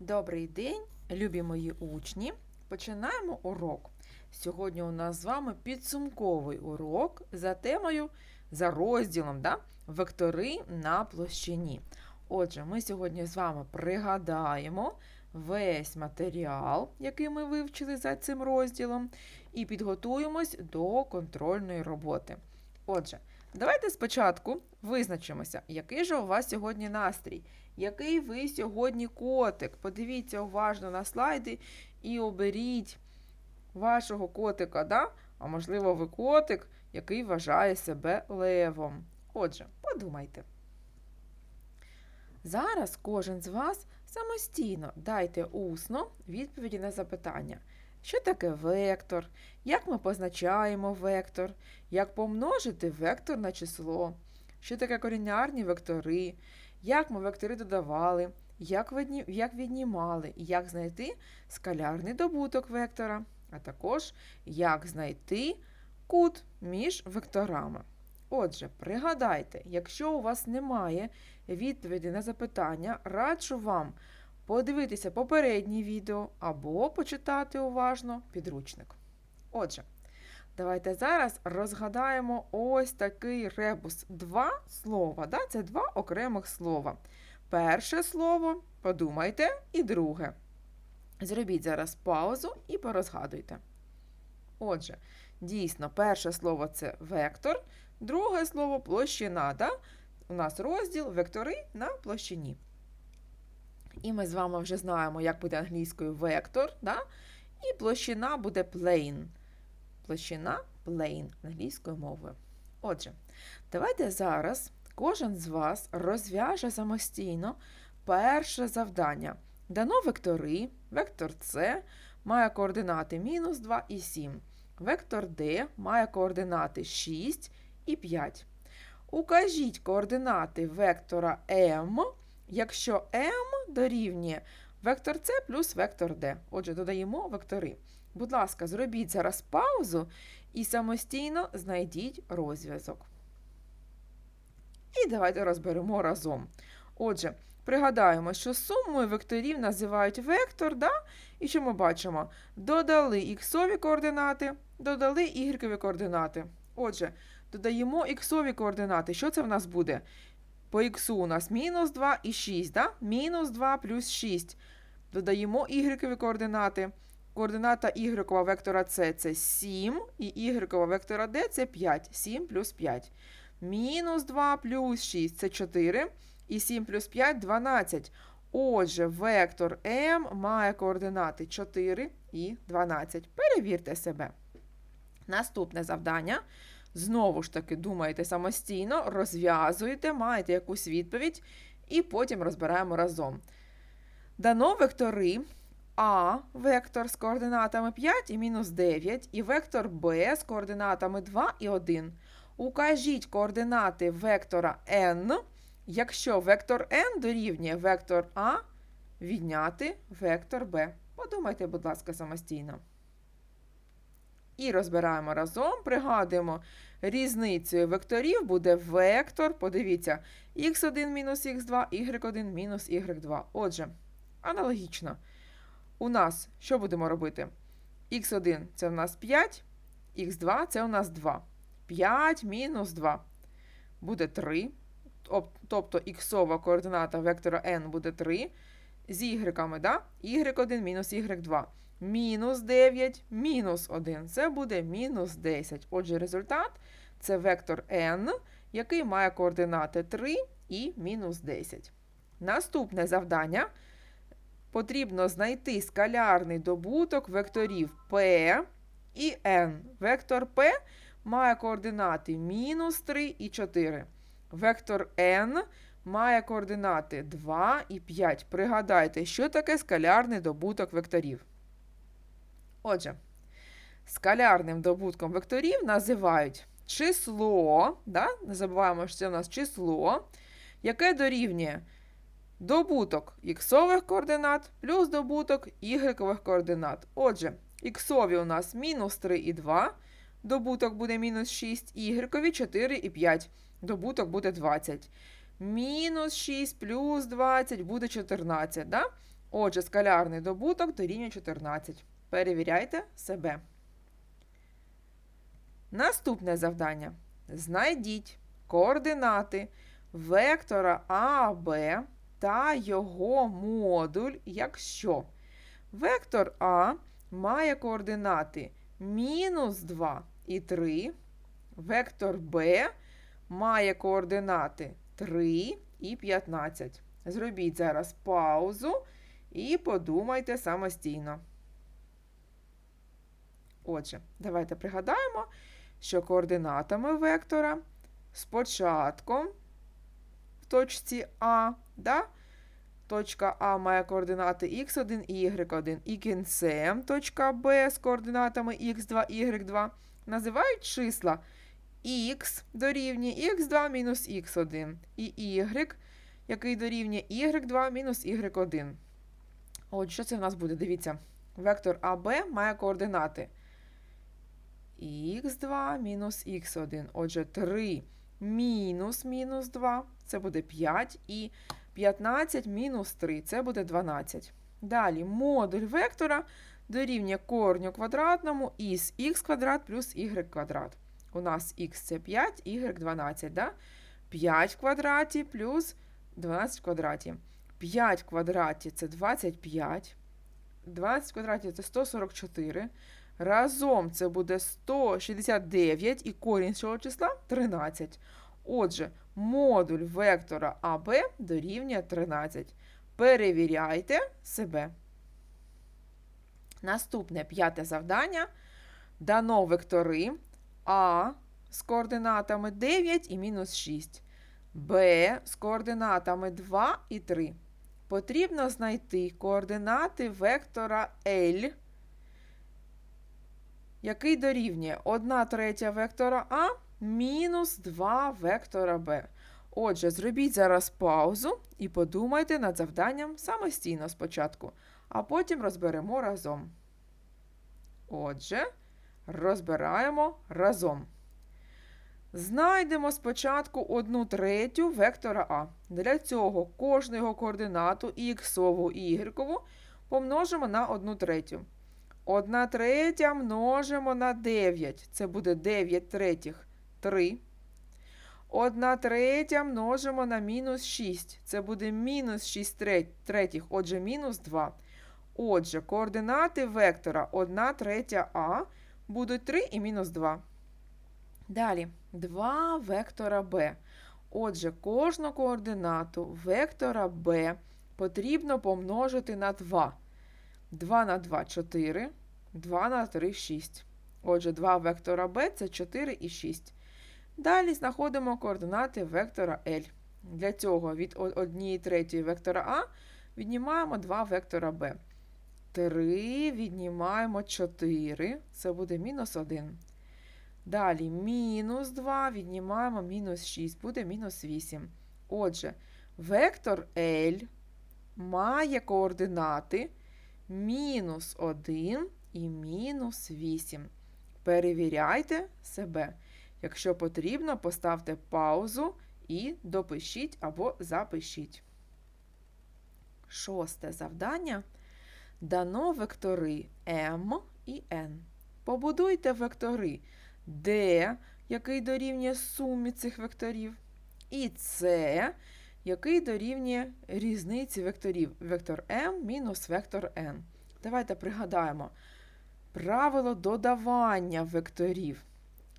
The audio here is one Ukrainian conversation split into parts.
Добрий день, любі мої учні. Починаємо урок. Сьогодні у нас з вами підсумковий урок за темою, за розділом да? вектори на площині. Отже, ми сьогодні з вами пригадаємо весь матеріал, який ми вивчили за цим розділом, і підготуємось до контрольної роботи. Отже, давайте спочатку визначимося, який же у вас сьогодні настрій. Який ви сьогодні котик? Подивіться уважно на слайди і оберіть вашого котика, да? а можливо, ви котик, який вважає себе левом. Отже, подумайте. Зараз кожен з вас самостійно дайте усно відповіді на запитання. Що таке вектор? Як ми позначаємо вектор? Як помножити вектор на число? Що таке корінярні вектори? як ми вектори додавали, як віднімали, як знайти скалярний добуток вектора, а також як знайти кут між векторами. Отже, пригадайте, якщо у вас немає відповіді на запитання, раджу вам подивитися попереднє відео або почитати уважно підручник. Отже, давайте зараз розгадаємо ось такий ребус. Два слова. Да? Це два окремих слова. Перше слово подумайте, і друге. Зробіть зараз паузу і порозгадуйте. Отже, дійсно, перше слово це вектор, друге слово площина. Да? У нас розділ вектори на площині. І ми з вами вже знаємо, як буде англійською вектор, да? і площина буде plane. Площина plane англійською мовою. Отже, давайте зараз кожен з вас розв'яже самостійно перше завдання. Дано вектори, вектор С має координати мінус 2 і 7. Вектор D має координати 6 і 5. Укажіть координати вектора m, якщо m дорівнює вектор С плюс вектор D. Отже, додаємо вектори. Будь ласка, зробіть зараз паузу і самостійно знайдіть розв'язок. І давайте розберемо разом. Отже, пригадаємо, що сумою векторів називають вектор, да? і що ми бачимо? Додали іксові координати, додали ігрекові координати. Отже, додаємо іксові координати. Що це в нас буде? По іксу у нас мінус 2 і 6. Да? Мінус 2 плюс 6. Додаємо ігрекові координати. Координата ігрекова вектора С це 7, і ігрекова вектора Д це 5. 7 плюс 5. Мінус 2 плюс 6 це 4. І 7 плюс 5 12. Отже, вектор М має координати 4 і 12. Перевірте себе. Наступне завдання. Знову ж таки, думаєте самостійно, розв'язуєте, маєте якусь відповідь, і потім розбираємо разом. Дано вектори А, вектор з координатами 5 і мінус 9, і вектор Б з координатами 2 і 1. Укажіть координати вектора n, якщо вектор n дорівнює вектор А відняти вектор Б. Подумайте, будь ласка, самостійно. І розбираємо разом, пригадуємо, різницею векторів буде вектор, подивіться, x1 мінус x2, y1 мінус y2. Отже, аналогічно. У нас що будемо робити? x1 це у нас 5, x2 це у нас 2. 5 мінус 2 буде 3. Тобто іксова координата вектора n буде 3. З y, да? y1 мінус y2. Мінус 9, мінус 1. Це буде мінус 10. Отже, результат це вектор n, який має координати 3 і мінус 10. Наступне завдання. Потрібно знайти скалярний добуток векторів p і n. Вектор p має координати мінус 3 і 4. Вектор n має координати 2 і 5. Пригадайте, що таке скалярний добуток векторів. Отже, скалярним добутком векторів називають число, да? не забуваємо, що це у нас число, яке дорівнює добуток іксових координат плюс добуток ігрекових координат. Отже, іксові у нас мінус 3 і 2, добуток буде мінус 6, ігрекові 4 і 5, добуток буде 20. Мінус 6 плюс 20 буде 14. Да? Отже, скалярний добуток дорівнює 14. Перевіряйте себе. Наступне завдання. Знайдіть координати вектора АБ та його модуль, якщо вектор А має координати мінус 2 і 3, вектор Б має координати 3 і 15. Зробіть зараз паузу і подумайте самостійно. Отже, давайте пригадаємо, що координатами вектора з початком в точці А, да? точка А має координати x1 і y1, і кінцем точка Б з координатами x2, y2 називають числа x дорівнює x2 мінус x1 і y, який дорівнює y2 мінус y1. От що це в нас буде? Дивіться, вектор АБ має координати х2 мінус х1. Отже, 3 мінус мінус 2 це буде 5, і 15 мінус 3 це буде 12. Далі модуль вектора дорівнює корню квадратному із х квадрат плюс y квадрат. У нас х це 5, y 12. Да? 5 в квадраті плюс 12 в квадраті. 5 в квадраті це 25. 12 в квадраті це 144. Разом це буде 169 і корінь цього числа 13. Отже, модуль вектора АБ дорівнює 13. Перевіряйте себе. Наступне п'яте завдання. Дано вектори А з координатами 9 і мінус 6, Б з координатами 2 і 3. Потрібно знайти координати вектора L який дорівнює 1 третя вектора А мінус 2 вектора Б. Отже, зробіть зараз паузу і подумайте над завданням самостійно спочатку, а потім розберемо разом. Отже, розбираємо разом. Знайдемо спочатку 1 третю вектора А. Для цього кожну його координату іксову, і y помножимо на 1 третю. 1 третя множимо на 9. Це буде 9 третіх 3. 1 третя множимо на мінус 6. Це буде мінус 6 третіх, отже, мінус 2. Отже, координати вектора 1 третя А будуть 3 і мінус 2. Далі 2 вектора Б. Отже, кожну координату вектора Б потрібно помножити на 2. 2 на 2 4, 2 на 3 6. Отже, 2 вектора b це 4 і 6. Далі знаходимо координати вектора L. Для цього від 1 третьої вектора А віднімаємо 2 вектора b. 3 віднімаємо 4, це буде мінус 1. Далі мінус 2 віднімаємо мінус 6, буде мінус 8. Отже, вектор L має координати мінус 1 і мінус 8. Перевіряйте себе. Якщо потрібно, поставте паузу і допишіть або запишіть. Шосте завдання. Дано вектори m і n. Побудуйте вектори D, який дорівнює сумі цих векторів, і C, який дорівнює різниці векторів. Вектор m мінус вектор n. Давайте пригадаємо правило додавання векторів.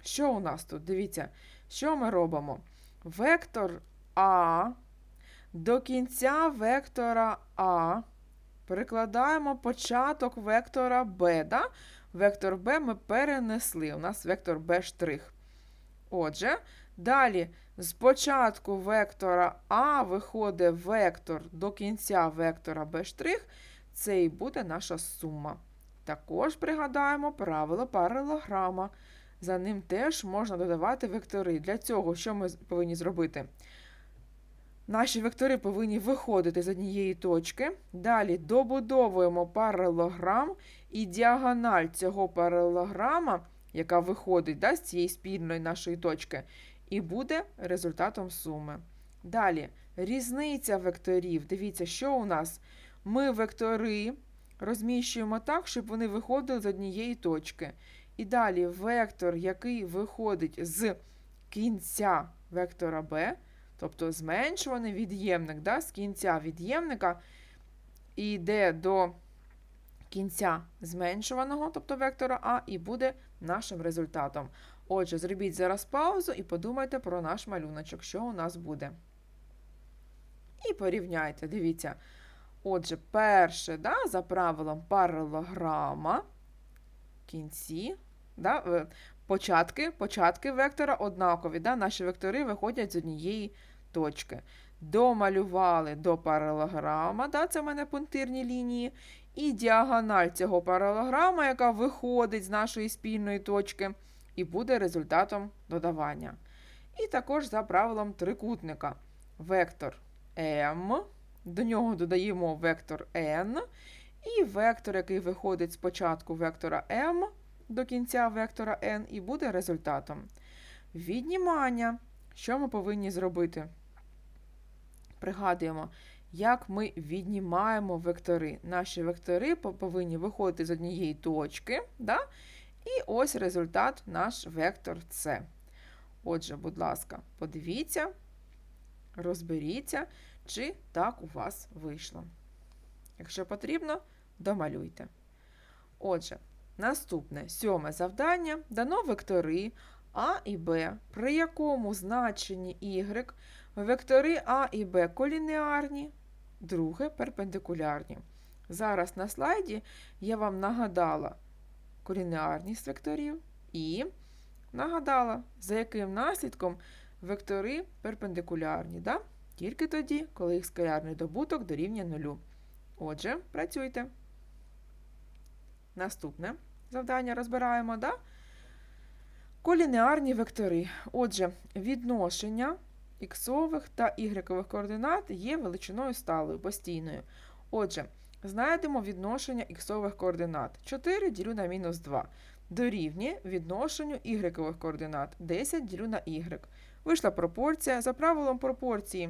Що у нас тут? Дивіться, що ми робимо? Вектор А до кінця вектора А перекладаємо початок вектора Б. Да? Вектор Б ми перенесли. У нас вектор Б. Отже, далі з початку вектора А виходить вектор до кінця вектора Б. Це і буде наша сума. Також пригадаємо правило паралелограма. За ним теж можна додавати вектори. Для цього, що ми повинні зробити? Наші вектори повинні виходити з однієї точки. Далі добудовуємо паралелограм і діагональ цього паралелограма, яка виходить да, з цієї спільної нашої точки, і буде результатом суми. Далі різниця векторів. Дивіться, що у нас Ми вектори розміщуємо так, щоб вони виходили з однієї точки. І далі вектор, який виходить з кінця вектора b, тобто зменшуваний від'ємник да, з кінця від'ємника і йде до кінця зменшуваного, тобто вектора А, і буде нашим результатом. Отже, зробіть зараз паузу і подумайте про наш малюночок, що у нас буде. І порівняйте, дивіться. Отже, перше, да, за правилом паралограма, кінці, да, початки, початки вектора однакові. Да, Наші вектори виходять з однієї точки. Домалювали до паралограма, да, це в мене пунктирні лінії. І діагональ цього паралограма, яка виходить з нашої спільної точки, і буде результатом додавання. І також за правилом трикутника. Вектор m, до нього додаємо вектор n, і вектор, який виходить з початку вектора m до кінця вектора n, і буде результатом. Віднімання. Що ми повинні зробити? Пригадуємо, як ми віднімаємо вектори. Наші вектори повинні виходити з однієї точки. Да? І ось результат наш вектор С. Отже, будь ласка, подивіться, розберіться, чи так у вас вийшло. Якщо потрібно, домалюйте. Отже, наступне сьоме завдання дано вектори А і Б, при якому значенні y вектори А і Б колінеарні, друге перпендикулярні. Зараз на слайді я вам нагадала колінеарність векторів і нагадала, за яким наслідком вектори перпендикулярні. Да? Тільки тоді, коли їх скалярний добуток дорівнює нулю. Отже, працюйте. Наступне завдання розбираємо. Да? Колінеарні вектори. Отже, відношення іксових та ігрекових координат є величиною сталою, постійною. Отже, знайдемо відношення іксових координат. 4 ділю на мінус 2. Дорівнює відношенню ігрекових координат. 10 ділю на y. Вийшла пропорція. За правилом пропорції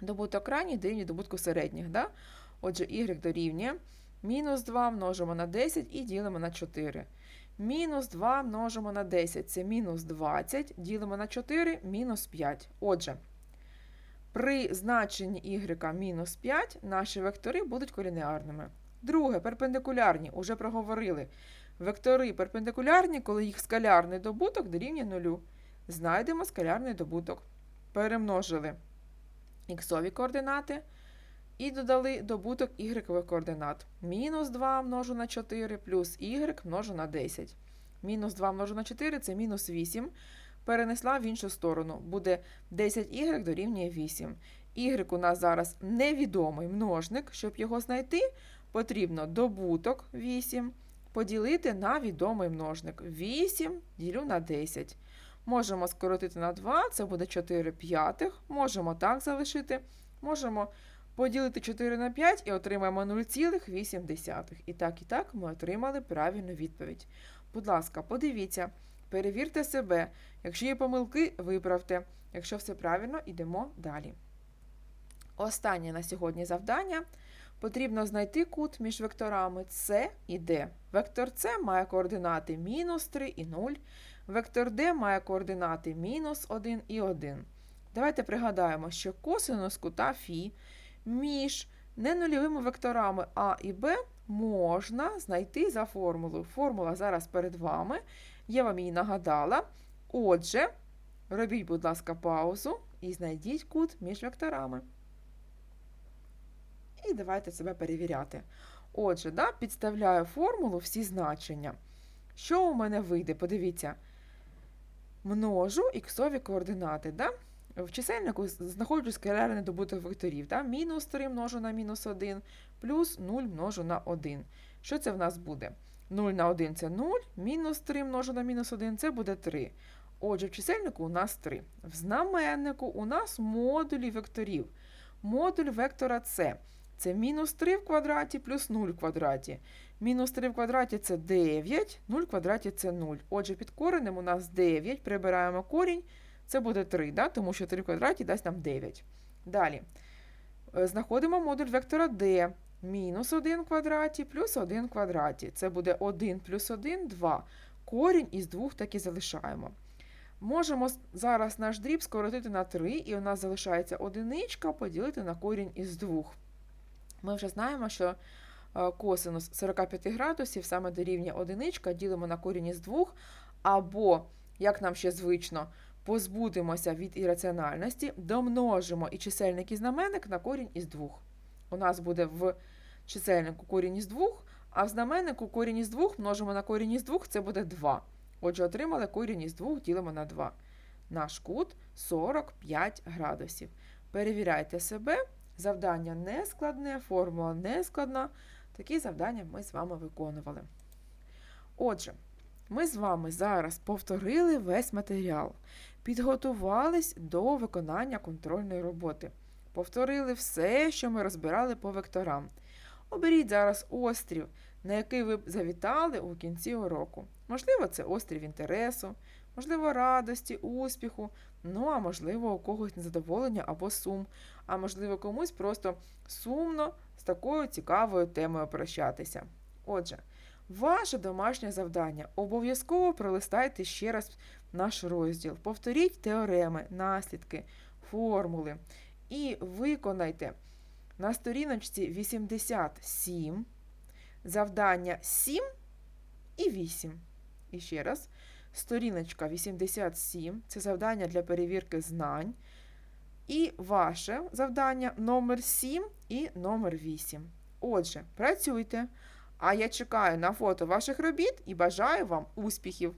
добуток крайніх дорівнює добутку середніх. Да? Отже, y дорівнює мінус 2 множимо на 10 і ділимо на 4. Мінус 2 множимо на 10 це мінус 20, ділимо на 4 мінус 5. Отже, при значенні y мінус 5 наші вектори будуть колінеарними. Друге, перпендикулярні, уже проговорили. Вектори перпендикулярні, коли їх скалярний добуток дорівнює нулю. Знайдемо скалярний добуток. Перемножили іксові координати і додали добуток y координат. Мінус 2 множу на 4 плюс y множу на 10. Мінус 2 множу на 4 це мінус 8. Перенесла в іншу сторону. Буде 10y дорівнює 8. Y у нас зараз невідомий множник. Щоб його знайти, потрібно добуток 8 поділити на відомий множник. 8 ділю на 10. Можемо скоротити на 2, це буде 4 п'ятих. Можемо так залишити. Можемо поділити 4 на 5 і отримаємо 0,8. І так, і так ми отримали правильну відповідь. Будь ласка, подивіться, перевірте себе. Якщо є помилки, виправте. Якщо все правильно, йдемо далі. Останнє на сьогодні завдання. Потрібно знайти кут між векторами С і Д. Вектор С має координати мінус 3 і 0. Вектор D має координати мінус 1 і 1. Давайте пригадаємо, що косинус кута Фі між ненульовими векторами А і Б можна знайти за формулою. Формула зараз перед вами. Я вам її нагадала. Отже, робіть, будь ласка, паузу і знайдіть кут між векторами. І давайте себе перевіряти. Отже, да, підставляю формулу всі значення. Що у мене вийде? Подивіться. Множу іксові координати. Да? В чисельнику знаходжу скалярний добуток векторів. Да? Мінус 3 множу на мінус 1, плюс 0 множу на 1. Що це в нас буде? 0 на 1 це 0, мінус 3 множу на мінус 1 це буде 3. Отже, в чисельнику у нас 3. В знаменнику у нас модулі векторів. Модуль вектора С. Це мінус 3 в квадраті плюс 0 в квадраті. Мінус 3 в квадраті це 9, 0 в квадраті це 0. Отже, під коренем у нас 9, прибираємо корінь, це буде 3, да? тому що 3 в квадраті дасть нам 9. Далі. Знаходимо модуль вектора D. мінус 1 в квадраті плюс 1 в квадраті. Це буде 1 плюс 1 – 2. Корінь із 2 так і залишаємо. Можемо зараз наш дріб скоротити на 3, і у нас залишається одиничка поділити на корінь із 2. Ми вже знаємо, що е, косинус 45 градусів саме дорівнює одиничка, ділимо на корінь із 2, або, як нам ще звично, позбудемося від ірраціональності, домножимо і чисельник і знаменник на корінь із 2. У нас буде в чисельнику корінь із 2, а в знаменнику корінь із 2 множимо на корінь із 2, це буде 2. Отже, отримали корінь із 2, ділимо на 2. Наш кут 45 градусів. Перевіряйте себе. Завдання не складне, формула не складна. Такі завдання ми з вами виконували. Отже, ми з вами зараз повторили весь матеріал, підготувались до виконання контрольної роботи. Повторили все, що ми розбирали по векторам. Оберіть зараз острів, на який ви б завітали у кінці уроку. Можливо, це острів інтересу, можливо, радості, успіху, ну а можливо, у когось незадоволення або сум, а можливо, комусь просто сумно з такою цікавою темою прощатися. Отже, ваше домашнє завдання. Обов'язково пролистайте ще раз наш розділ, повторіть теореми, наслідки, формули. І виконайте на сторіночці 87 завдання 7 і 8. І ще раз, сторіночка 87 це завдання для перевірки знань. І ваше завдання номер 7 і номер 8. Отже, працюйте. А я чекаю на фото ваших робіт і бажаю вам успіхів!